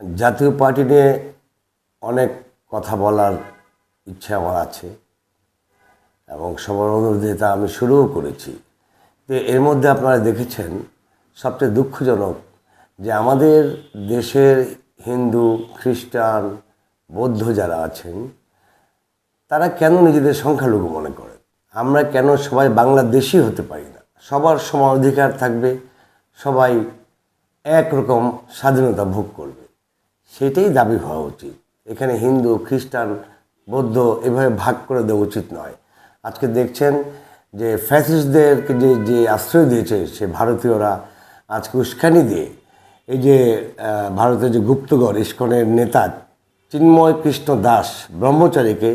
জাতীয় পার্টি নিয়ে অনেক কথা বলার ইচ্ছা আমার আছে এবং সবার অনুরোধে তা আমি শুরুও করেছি। তো এর মধ্যে আপনারা দেখেছেন সবচেয়ে দুঃখজনক যে আমাদের দেশের হিন্দু, খ্রিস্টান, বৌদ্ধ যারা আছেন, তারা কেন নিজেদের সংখ্যালঘু মনে করে? আমরা কেন সবাই বাংলাদেশি হতে পারি না? সবার সমান অধিকার থাকবে, সবাই একরকম স্বাধীনতা ভোগ করবে। সেটাই দাবি হওয়া উচিত। এখানে হিন্দু, খ্রিস্টান, বৌদ্ধ এভাবে ভাগ করে দেওয়া উচিত নয়। আজকে দেখছেন যে ফ্যাসিস্টদেরকে যে যে আশ্রয় দিয়েছে সে ভারতীয়রা আজকে উস্কানি দিয়ে এই যে ভারতের যে গুপ্তগড় ইস্কনের নেতা চিন্ময় কৃষ্ণ দাস ব্রহ্মচারীকে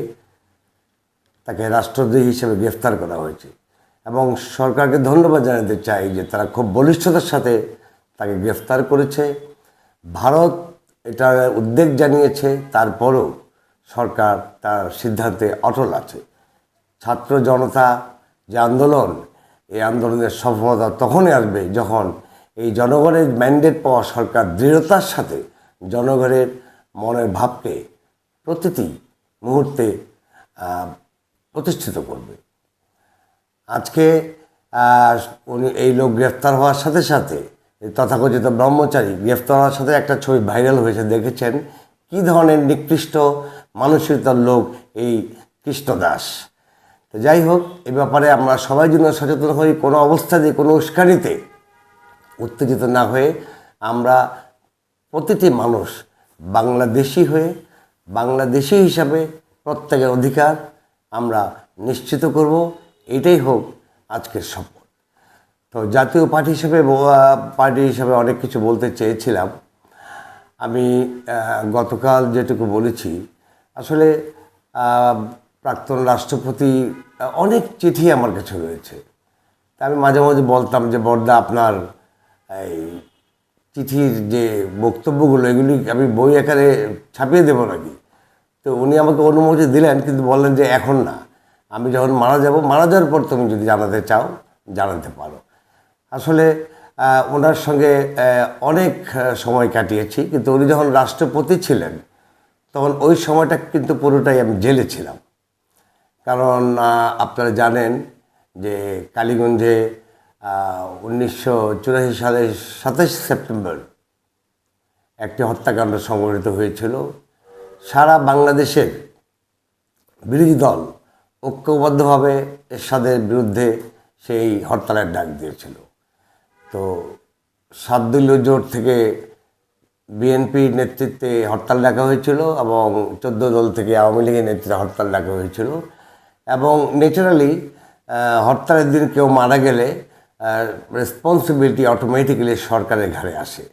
তাকে রাষ্ট্রদ্রোহী হিসেবে গ্রেফতার করা হয়েছে এবং সরকারকে ধন্যবাদ জানাতে চাই যে তারা খুব বলিষ্ঠতার সাথে তাকে গ্রেফতার করেছে। ভারত এটা উদ্বেগ জানিয়েছে, তারপরও সরকার তার সিদ্ধান্তে অটল আছে। ছাত্র জনতা যে আন্দোলন, এই আন্দোলনের সফলতা তখনই আসবে যখন এই জনগণের ম্যান্ডেট পাওয়া সরকার দৃঢ়তার সাথে জনগণের মনের ভাবকে প্রতিটি মুহূর্তে প্রতিষ্ঠিত করবে। আজকে উনি এই লোক গ্রেফতার হওয়ার সাথে সাথে তথাকথিত ব্রহ্মচারী গ্রেফতার হওয়ার সাথে একটা ছবি ভাইরাল হয়েছে, দেখেছেন? কী ধরনের নিকৃষ্ট মানসিকতার লোক এই কৃষ্ণদাস? তো যাই হোক, এ ব্যাপারে আমরা সবাই জন্য সচেতন হই, কোনো অবস্থাতে কোনো উস্কানিতে উত্তেজিত না হয়ে আমরা প্রতিটি মানুষ বাংলাদেশি হয়ে, বাংলাদেশি হিসাবে প্রত্যেকের অধিকার আমরা নিশ্চিত করব। এটাই হোক আজকের শপথ তো জাতীয় পার্টি হিসেবে পার্টি হিসেবে অনেক কিছু বলতে চেয়েছিলাম। আমি গতকাল যেটুকু বলেছি, আসলে প্রাক্তন রাষ্ট্রপতি অনেক চিঠি আমার কাছে রয়েছে। তা আমি মাঝে মাঝে বলতাম যে, বর্দা, আপনার এই চিঠির যে বক্তব্যগুলো, এগুলি আমি বই আকারে ছাপিয়ে দেবো নাকি? তো উনি আমাকে অনুমতি দিলেন, কিন্তু বললেন যে, এখন না। আমি যখন মারা যাব, মারা যাওয়ার পর তুমি যদি জানাতে চাও, জানাতে পারো। আসলে ওনার সঙ্গে অনেক সময় কাটিয়েছি। কিন্তু উনি যখন রাষ্ট্রপতি ছিলেন, তখন ওই সময়টা কিন্তু পুরোটাই আমি জেলে ছিলাম। কারণ আপনারা জানেন যে কালীগঞ্জে উনিশশো চুরাশি সালের সাতাশ সেপ্টেম্বর একটি হত্যাকাণ্ড সংঘটিত হয়েছিল। সারা বাংলাদেশের বিরোধী দল ঐক্যবদ্ধভাবে এরশাদের বিরুদ্ধে সেই হরতালের ডাক দিয়েছিল। তো সাতদলীয় জোট থেকে বিএনপির নেতৃত্বে হরতাল ডাকা হয়েছিল এবং চোদ্দ দল থেকে আওয়ামী লীগের নেতৃত্বে হরতাল ডাকা হয়েছিল। এবং ন্যাচারালি হরতালের দিন কেউ মারা গেলে রেসপন্সিবিলিটি অটোমেটিক্যালি সরকারের ঘাড়ে আসে।